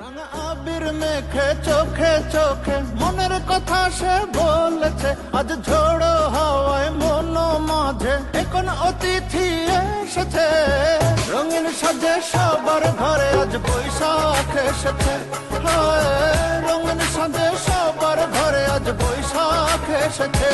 রাঙা আবির মেখে চোখে চোখে মনের কথা সে আজ ঝোড়ো মন মাঝে অতিথি এসেছে। রঙিন সাজে সবার ঘরে আজ রঙিন সবার ঘরে আজ বৈশাখ এসেছে।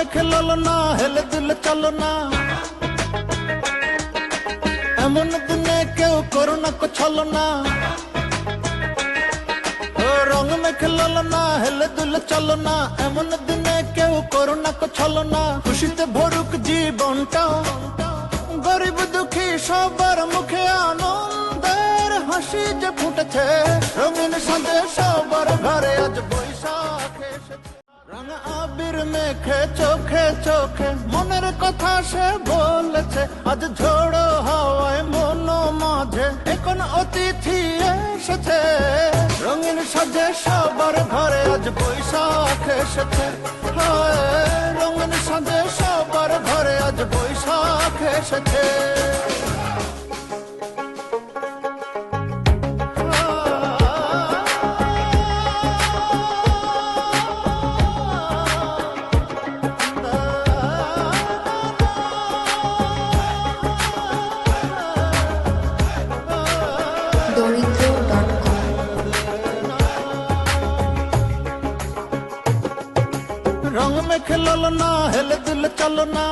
না হেলে দিল চলো না এমন দিনে কেউ করোনা কো ছলো না ও রং মেখে ললো না হেলে দিল চলো না এমন দিনে কেউ করোনা কো ছলো না খুশিতে ভরুক জীবনটা গরিব দুঃখী সবার মুখে আনন্দের হাসি যে ফুটেছে রঙিন সাজে সবার ঘরে আজ রাঙা আবির মেখে চোখে চোখে মনের কথা সে বলেছে। আজ ঝোড়ো হাওয়ায় মন মাঝে এখন অতিথি এসেছে। রঙিন সাজে সবার ঘরে আজ বৈশাখ এসেছে। রঙিন সাজে সবার ঘরে আজ বৈশাখ এসেছে। রং মে খেলল না হেলে দিল চলো না